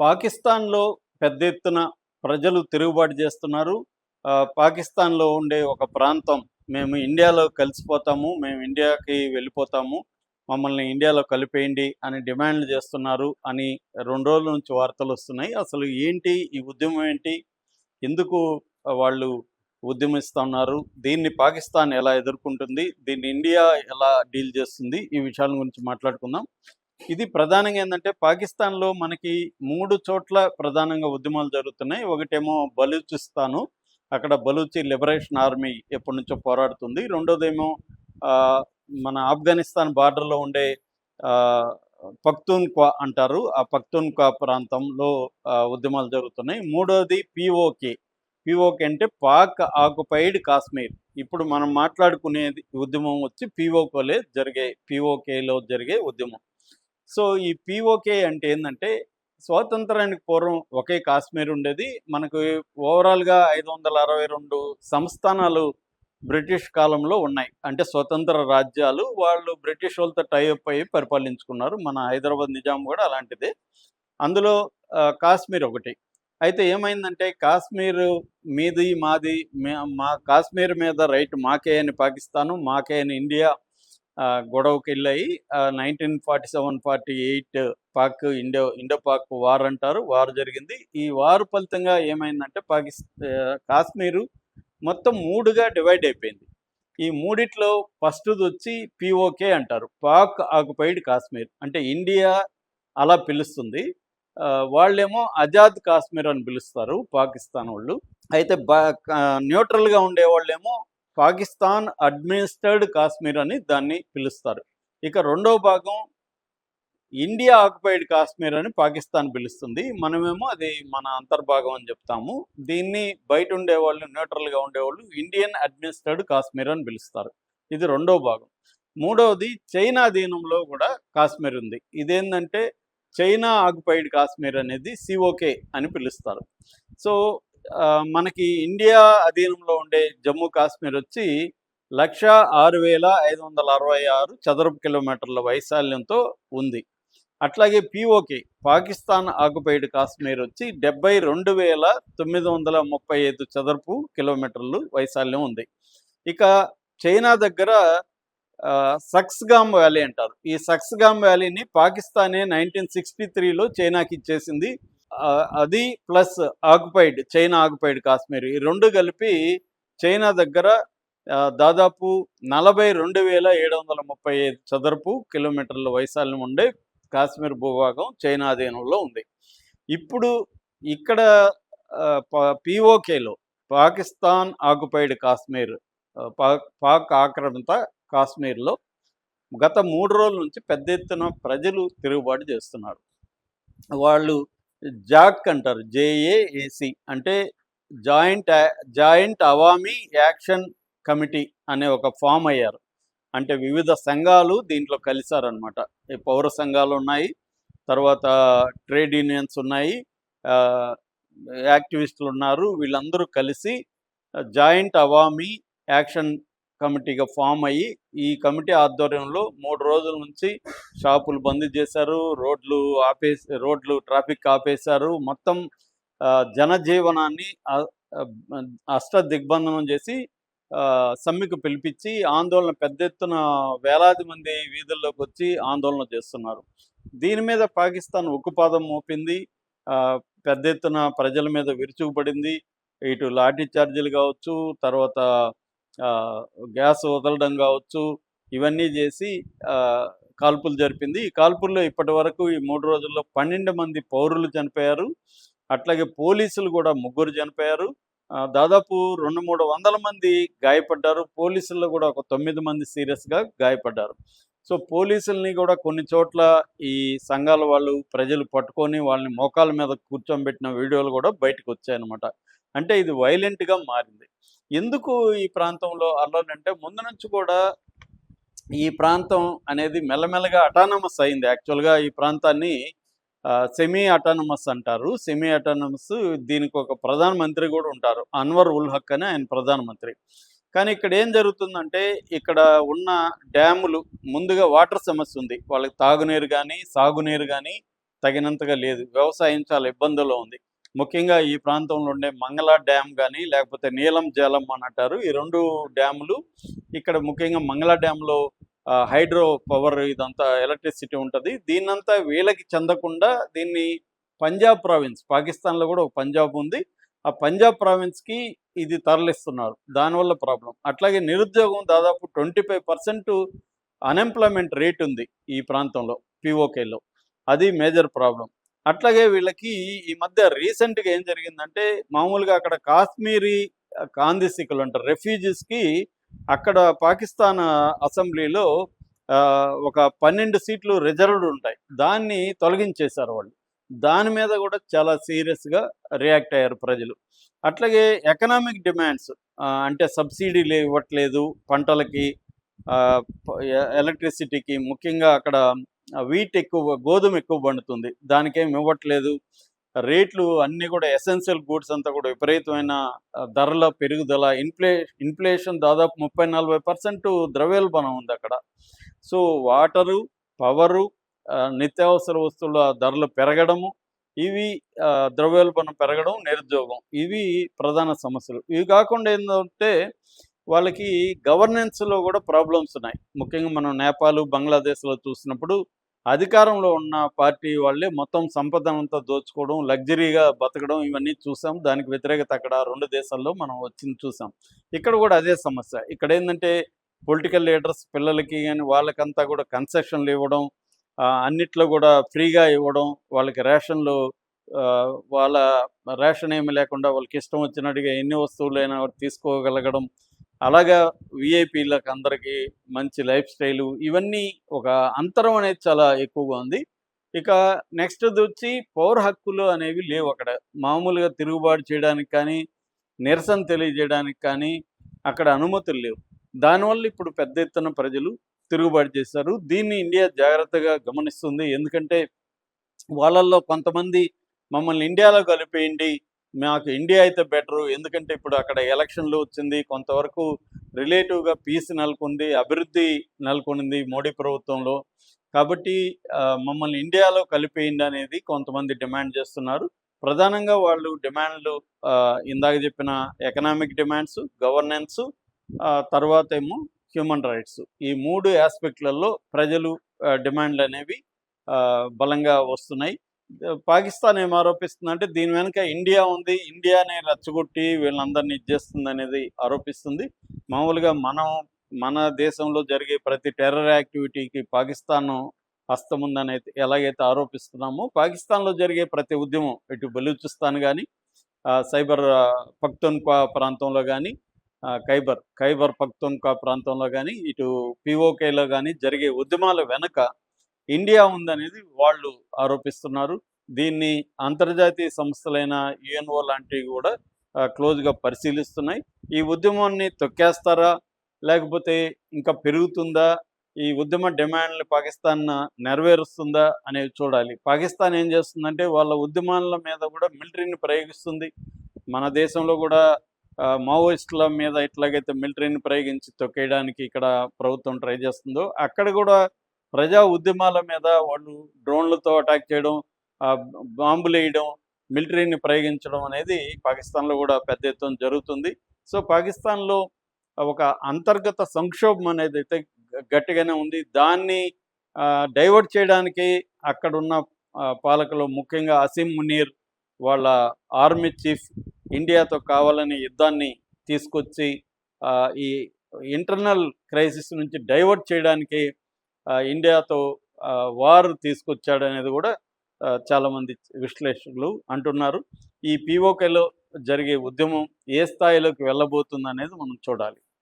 పాకిస్తాన్‌లో పెద్ద ఎత్తున ప్రజలు తిరుగుబాటు చేస్తున్నారు. పాకిస్తాన్‌లో ఉండే ఒక ప్రాంతం మేము ఇండియాలో కలిసిపోతాము. మేము ఇండియాకి వెళ్ళిపోతాము. మమ్మల్ని ఇండియాలో కలిపేయండి అని డిమాండ్‌లు చేస్తున్నారు అని రెండు రోజుల నుంచి వార్తలు వస్తున్నాయి అసలు ఏంటి? ఈ ఉద్యమం ఏంటి? ఎందుకు వాళ్ళు ఉద్యమిస్తున్నారు? దీన్ని పాకిస్తాన్ ఎలా ఎదుర్కొంటుంది? దీన్ని ఇండియా ఎలా డీల్ చేస్తుంది? ఈ విషయాల గురించి మాట్లాడుకుందాం. ఇది ప్రధానంగా ఏంటంటే పాకిస్తాన్‌లో మనకి మూడు చోట్ల ప్రధానంగా ఉద్యమాలు జరుగుతున్నాయి. ఒకటేమో బలూచిస్తాను. అక్కడ బలూచి లిబరేషన్ ఆర్మీ ఎప్పటి నుంచో పోరాడుతుంది. రెండోదేమో మన ఆఫ్ఘనిస్తాన్ బార్డర్‌లో ఉండే ఆహ్, అంటారు. ఆ పఖ్తూన్‌ఖ్వా ప్రాంతంలో ఉద్యమాలు జరుగుతున్నాయి. మూడోది పిఓకే పిఓకే అంటే పాక్ ఆక్యుపైడ్ కాశ్మీర్. ఇప్పుడు మనం మాట్లాడుకునేది ఉద్యమం వచ్చి పిఓకోలే జరిగే పిఓకేలో జరిగే ఉద్యమం. సో, ఈ పిఓకే అంటే ఏంటంటే స్వాతంత్రానికి పూర్వం ఒకే కాశ్మీర్ ఉండేది. మనకు ఓవరాల్‌గా 562 సంస్థానాలు బ్రిటిష్ కాలంలో ఉన్నాయి. అంటే స్వతంత్ర రాజ్యాలు. వాళ్ళు బ్రిటిష్ వాళ్ళతో టైఅప్ అయ్యి పరిపాలించుకున్నారు. మన హైదరాబాద్ నిజాం కూడా అలాంటిది అందులో కాశ్మీర్ ఒకటి. అయితే ఏమైందంటే కాశ్మీర్ మీది, మాది మే మా కాశ్మీర్ మీద రైట్ మాకే అని పాకిస్తాను, మాకే అని ఇండియా గొడవకి వెళ్ళయి nineteen forty seven forty eight Pak Indo Indo Pak war అంటారు. వార్ జరిగింది. ఈ వార్ ఫలితంగా ఏమైందంటే పాకిస్తా కాశ్మీరు మొత్తం మూడుగా డివైడ్ అయిపోయింది. ఈ మూడిట్లో ఫస్ట్ది వచ్చి పిఓకే అంటారు. పాక్ ఆక్యుపైడ్ కాశ్మీర్. అంటే ఇండియా అలా పిలుస్తుంది. వాళ్ళేమో ఆజాద్ కాశ్మీర్ అని పిలుస్తారు పాకిస్తాన్ వాళ్ళు అయితే బా క న్యూట్రల్‌గా ఉండేవాళ్ళేమో పాకిస్తాన్ అడ్మినిస్టర్డ్ కాశ్మీర్ అని దాన్ని పిలుస్తారు. ఇక రెండో భాగం ఇండియా ఆక్యుపైడ్ కాశ్మీర్ అని పాకిస్తాన్ పిలుస్తుంది. మనమేమో అది మన అంతర్భాగం అని చెప్తాము. దీన్ని బయట ఉండేవాళ్ళు న్యూట్రల్‌గా ఉండేవాళ్ళు ఇండియన్ అడ్మినిస్టర్డ్ కాశ్మీర్ అని పిలుస్తారు. ఇది రెండో భాగం. మూడవది చైనా అధీనంలో కూడా కాశ్మీర్ ఉంది. ఇదేంటంటే చైనా ఆక్యుపైడ్ కాశ్మీర్ అనేది సీఓకే అని పిలుస్తారు. సో, మనకి ఇండియా అధీనంలో ఉండే జమ్మూ కాశ్మీర్ వచ్చి 1,06,566 చదరపు కిలోమీటర్ల వైశాల్యంతో ఉంది. అట్లాగే పీఓకే పాకిస్తాన్ ఆకుపైడ్ కాశ్మీర్ వచ్చి 72,935 చదరపు కిలోమీటర్లు వైశాల్యం ఉంది. ఇక చైనా దగ్గర సక్స్‌గామ్ వ్యాలీ అంటారు. ఈ సక్స్‌గామ్ వ్యాలీని పాకిస్తానే 1963లో చైనాకి ఇచ్చేసింది. అది plus occupied China occupied Kashmir ఈ రెండు కలిపి చైనా దగ్గర దాదాపు నలభై రెండు వేల ఏడు వందల ముప్పై ఐదు చదరపు కిలోమీటర్ల వైశాల్యం ఉండే కాశ్మీర్ భూభాగం చైనా అధీనంలో ఉంది. ఇప్పుడు ఇక్కడ పిఓకేలో ప పాకిస్తాన్ ఆక్యుపైడ్ కాశ్మీర్ పాక్ ఆక్రమిత కాశ్మీర్‌లో గత మూడు రోజుల నుంచి పెద్ద ఎత్తున ప్రజలు తిరుగుబాటు చేస్తున్నారు. వాళ్ళు జాక్ అంటారు. జేఏఏసి అంటే joint joint Awami action committee అనే ఒక ఫామ్ అయ్యారు. అంటే వివిధ సంఘాలు దీంట్లో కలిసారనమాట. ఈ పౌర సంఘాలున్నాయి. తర్వాత ట్రేడ్ యూనియన్స్ ఉన్నాయి. యాక్టివిస్టులు ఉన్నారు వీళ్ళందరూ కలిసి జాయింట్ అవామీ యాక్షన్ కమిటీగా ఫామ్ అయ్యి ఈ కమిటీ ఆధ్వర్యంలో మూడు రోజుల నుంచి షాపులు బంద్ చేశారు. రోడ్లు ఆపేసి రోడ్లు ట్రాఫిక్ ఆపేశారు. మొత్తం జనజీవనాన్ని అష్ట దిగ్బంధనం చేసి సమ్మెకు పిలిపించి ఆందోళన పెద్ద ఎత్తున వేలాది మంది వీధుల్లోకి వచ్చి ఆందోళన చేస్తున్నారు. దీని మీద పాకిస్తాన్ ఉక్కుపాదం మోపింది. పెద్ద ఎత్తున ప్రజల మీద విరుచుకుపడింది. ఇటు లాఠీ చార్జీలు కావచ్చు, తర్వాత గ్యాస్ వదలడం కావచ్చు, ఇవన్నీ చేసి కాల్పులు జరిపింది. ఈ కాల్పుల్లో ఇప్పటి వరకు ఈ మూడు రోజుల్లో 12 మంది పౌరులు చనిపోయారు. అట్లాగే పోలీసులు కూడా ముగ్గురు చనిపోయారు. దాదాపు దాదాపు 2, 300 మంది గాయపడ్డారు. పోలీసుల్లో కూడా ఒక తొమ్మిది మంది సీరియస్‌గా గాయపడ్డారు. సో, పోలీసుల్ని కూడా కొన్ని చోట్ల ఈ సంఘాల వాళ్ళు ప్రజలు పట్టుకొని వాళ్ళని మోకాల మీద కూర్చోబెట్టిన వీడియోలు కూడా బయటకు వచ్చాయన్నమాట అంటే ఇది వైలెంట్‌గా మారింది. ఎందుకు ఈ ప్రాంతంలో అల్లర్లంటే ముందు నుంచి కూడా ఈ ప్రాంతం అనేది మెల్లమెల్లగా అటానమస్ అయింది. యాక్చువల్‌గా ఈ ప్రాంతాన్ని సెమీ అటానమస్ అంటారు. సెమీ అటానమస్ దీనికి ఒక ప్రధానమంత్రి కూడా ఉంటారు. అన్వర్ ఉల్ హక్ అని ఆయన ప్రధానమంత్రి. కానీ ఇక్కడ ఏం జరుగుతుందంటే ఇక్కడ ఉన్న డ్యాములు ముందుగా వాటర్ సమస్య ఉంది. వాళ్ళకి తాగునీరు కానీ సాగునీరు కానీ తగినంతగా లేదు వ్యవసాయం చాలా ఇబ్బందుల్లో ఉంది ముఖ్యంగా ఈ ప్రాంతంలో ఉండే మంగళ డ్యామ్ కానీ లేకపోతే నీలం జలం అని అంటారు. ఈ రెండు డ్యాములు ఇక్కడ ముఖ్యంగా మంగళ డ్యాంలో హైడ్రో పవర్ ఇదంతా ఎలక్ట్రిసిటీ ఉంటుంది. దీన్నంతా వీళ్ళకి చెందకుండా దీన్ని పంజాబ్ ప్రావిన్స్ పాకిస్తాన్లో కూడా ఒక పంజాబ్ ఉంది. ఆ పంజాబ్ ప్రావిన్స్కి ఇది తరలిస్తున్నారు. దానివల్ల ప్రాబ్లం. అట్లాగే నిరుద్యోగం దాదాపు twenty five percent unemployment rate ఉంది ఈ ప్రాంతంలో పిఓకేలో అది మేజర్ ప్రాబ్లం. అట్లాగే వీళ్ళకి ఈ మధ్య రీసెంట్గా ఏం జరిగిందంటే మామూలుగా అక్కడ కాశ్మీరీ కాందిసికులు అంటారు రెఫ్యూజీస్కి అక్కడ పాకిస్తాన్ అసెంబ్లీలో ఒక పన్నెండు సీట్లు రిజర్వ్డ్ ఉంటాయి. దాన్ని తొలగించేశారు వాళ్ళు. దాని మీద కూడా చాలా సీరియస్గా రియాక్ట్ అయ్యారు ప్రజలు. అట్లాగే ఎకనామిక్ డిమాండ్స్ అంటే సబ్సిడీలు ఇవ్వట్లేదు పంటలకి ఎలక్ట్రిసిటీకి ముఖ్యంగా అక్కడ వీట్ ఎక్కువ గోధుమ ఎక్కువ పండుతుంది. దానికేం ఇవ్వట్లేదు. రేట్లు అన్నీ కూడా ఎసెన్షియల్ గూడ్స్ అంతా కూడా విపరీతమైన ధరల పెరుగుదల ఇన్ఫ్లే ఇన్ఫ్లేషన్ దాదాపు ముప్పై నలభై పర్సెంట్ ద్రవ్యోల్బణం ఉంది అక్కడ. సో వాటరు పవరు నిత్యావసర వస్తువుల ధరలు పెరగడము ఇవి ద్రవ్యోల్బణం పెరగడం నిరుద్యోగం. ఇవి ప్రధాన సమస్యలు. ఇవి కాకుండా ఏంటంటే వాళ్ళకి గవర్నెన్స్లో కూడా ప్రాబ్లమ్స్ ఉన్నాయి. ముఖ్యంగా మనం నేపాల్ బంగ్లాదేశ్లో చూసినప్పుడు అధికారంలో ఉన్న పార్టీ వాళ్ళే మొత్తం సంపదనంతా దోచుకోవడం లగ్జరీగా బతకడం ఇవన్నీ చూసాం. దానికి వ్యతిరేకత అక్కడ రెండు దేశాల్లో మనం వచ్చింది చూసాం. ఇక్కడ కూడా అదే సమస్య. ఇక్కడ ఏంటంటే పొలిటికల్ లీడర్స్ పిల్లలకి కానీ వాళ్ళకంతా కూడా కన్సెషన్లు ఇవ్వడం అన్నిట్లో కూడా ఫ్రీగా ఇవ్వడం వాళ్ళకి రేషన్లు వాళ్ళ రేషన్ ఏమి లేకుండా వాళ్ళకి ఇష్టం వచ్చినట్టుగా ఎన్ని వస్తువులైనా తీసుకోగలగడం అలాగా విఐపీలకు అందరికీ మంచి లైఫ్ స్టైలు ఇవన్నీ ఒక అంతరం అనేది చాలా ఎక్కువగా ఉంది. ఇక నెక్స్ట్ వచ్చి పౌర హక్కులు అనేవి లేవు అక్కడ. మామూలుగా తిరుగుబాటు చేయడానికి కానీ నిరసన తెలియజేయడానికి కానీ అక్కడ అనుమతులు లేవు. దానివల్ల ఇప్పుడు పెద్ద ఎత్తున ప్రజలు తిరుగుబాటు చేశారు దీన్ని ఇండియా జాగ్రత్తగా గమనిస్తుంది. ఎందుకంటే వాళ్ళల్లో కొంతమంది మమ్మల్ని ఇండియాలో కలిపేయండి మాకు ఇండియా అయితే బెటరు ఎందుకంటే ఇప్పుడు అక్కడ ఎలక్షన్లు వచ్చింది కొంతవరకు రిలేటివ్గా పీస్ నెలకొంది అభివృద్ధి నెలకొనింది మోడీ ప్రభుత్వంలో. కాబట్టి మమ్మల్ని ఇండియాలో కలిపేయండి అనేది కొంతమంది డిమాండ్ చేస్తున్నారు. ప్రధానంగా వాళ్ళు డిమాండ్లు ఇందాక చెప్పిన ఎకనామిక్ డిమాండ్స్ గవర్నెన్స్ తర్వాత ఏమో హ్యూమన్ రైట్స్ ఈ మూడు ఆస్పెక్ట్లలో ప్రజలు డిమాండ్లు అనేవి బలంగా వస్తున్నాయి. పాకిస్తాన్ ఏం ఆరోపిస్తుంది అంటే దీని వెనుక ఇండియా ఉంది ఇండియానే రచ్చగొట్టి వీళ్ళందరినీ ఇచ్చేస్తుంది అనేది ఆరోపిస్తుంది. మామూలుగా మనం మన దేశంలో జరిగే ప్రతి టెర్రర్ యాక్టివిటీకి పాకిస్తాన్ హస్తం ఉందని అయితే ఎలాగైతే ఆరోపిస్తున్నామో పాకిస్తాన్లో జరిగే ప్రతి ఉద్యమం ఇటు బలూచిస్తాన్ కానీ సైబర్ పక్తున్కా ప్రాంతంలో కానీ ఖైబర్ ఖైబర్ పక్తున్కా ప్రాంతంలో కానీ ఇటు పిఓకేలో కానీ జరిగే ఉద్యమాల వెనుక ఇండియా ఉందనేది వాళ్ళు ఆరోపిస్తున్నారు. దీన్ని అంతర్జాతీయ సంస్థలైన యుఎన్ఓ లాంటివి కూడా క్లోజ్గా పరిశీలిస్తున్నాయి. ఈ ఉద్యమాన్ని తొక్కేస్తారా? లేకపోతే ఇంకా పెరుగుతుందా? ఈ ఉద్యమ డిమాండ్లు పాకిస్తాన్ నెరవేరుస్తుందా అనేది చూడాలి. పాకిస్తాన్ ఏం చేస్తుందంటే వాళ్ళ ఉద్యమాల మీద కూడా మిలిటరీని ప్రయోగిస్తుంది. మన దేశంలో కూడా మావోయిస్టుల మీద ఎట్లాగైతే మిలిటరీని ప్రయోగించి తొక్కేయడానికి ఇక్కడ ప్రభుత్వం ట్రై చేస్తుందో అక్కడ కూడా ప్రజా ఉద్యమాల మీద వాళ్ళు డ్రోన్లతో అటాక్ చేయడం బాంబులు వేయడం మిలిటరీని ప్రయోగించడం అనేది పాకిస్తాన్లో కూడా పెద్ద ఎత్తున జరుగుతుంది. సో పాకిస్తాన్లో ఒక అంతర్గత సంక్షోభం అనేది అయితే గట్టిగానే ఉంది. దాన్ని డైవర్ట్ చేయడానికి అక్కడున్న పాలకులు ముఖ్యంగా అసీం మునీర్ వాళ్ళ ఆర్మీ చీఫ్ ఇండియాతో కావాలని యుద్ధాన్ని తీసుకొచ్చి ఈ ఇంటర్నల్ క్రైసిస్ నుంచి డైవర్ట్ చేయడానికి ఇండియాతో ఆ, వార్ తీసుకొచ్చాడు అనేది కూడా చాలామంది విశ్లేషకులు అంటున్నారు. ఈ పీఓకేలో జరిగే ఉద్యమం ఏ స్థాయిలోకి వెళ్ళబోతుంది అనేది మనం చూడాలి.